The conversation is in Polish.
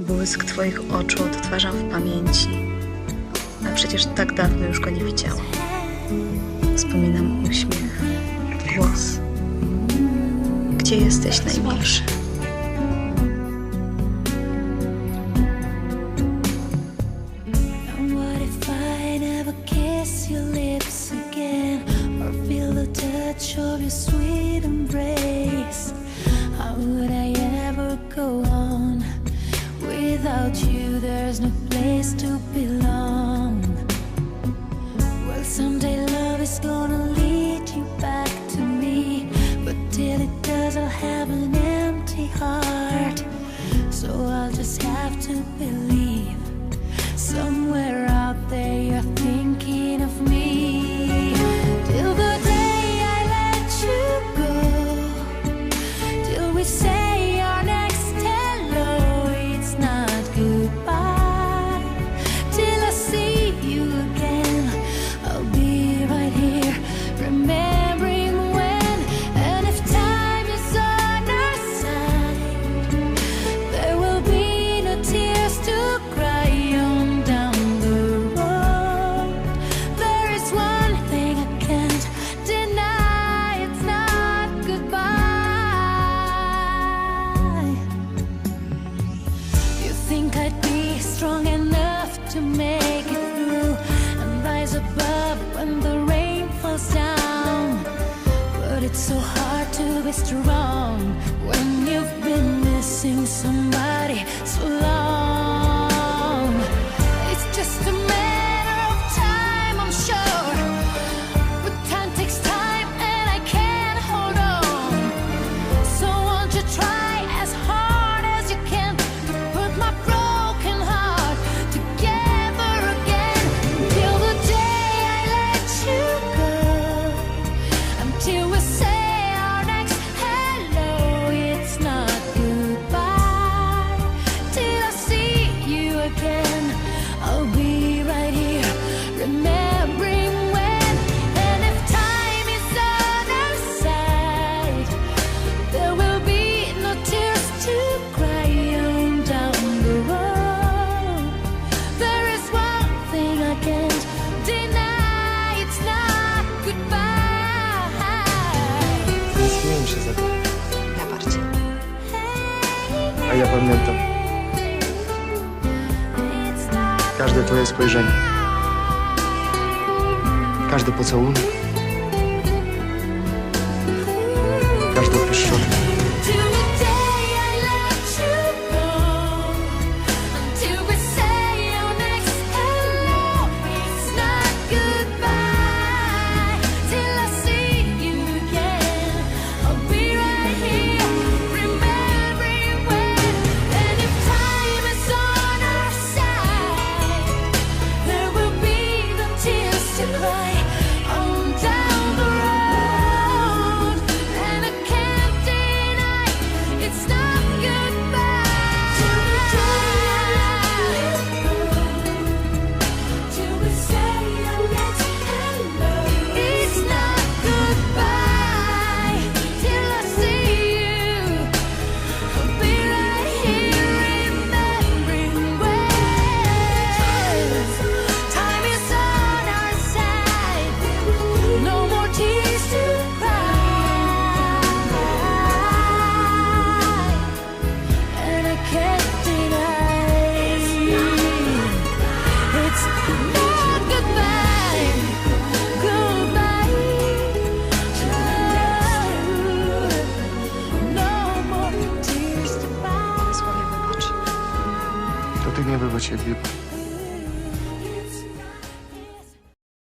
Błysk Twoich oczu odtwarzam w pamięci, a przecież tak dawno już go nie widziałam. Wspominam uśmiech, głos. Gdzie jesteś najmilszy? touch of your sweet embrace. How would I ever go? Without you, there's no place to belong. Well, someday love is gonna lead you back to me. But till it does, I'll have an empty heart. So I'll just have to believe somewhere out there you're thinking of me. Till the day I let you go, till we say. to make it through and rise above when the rain falls down. But it's so hard to be strong when ja pamiętam. Każde twoje spojrzenie. Każdy pocałunek. Każda pieszczotka. що ти ніби в очі.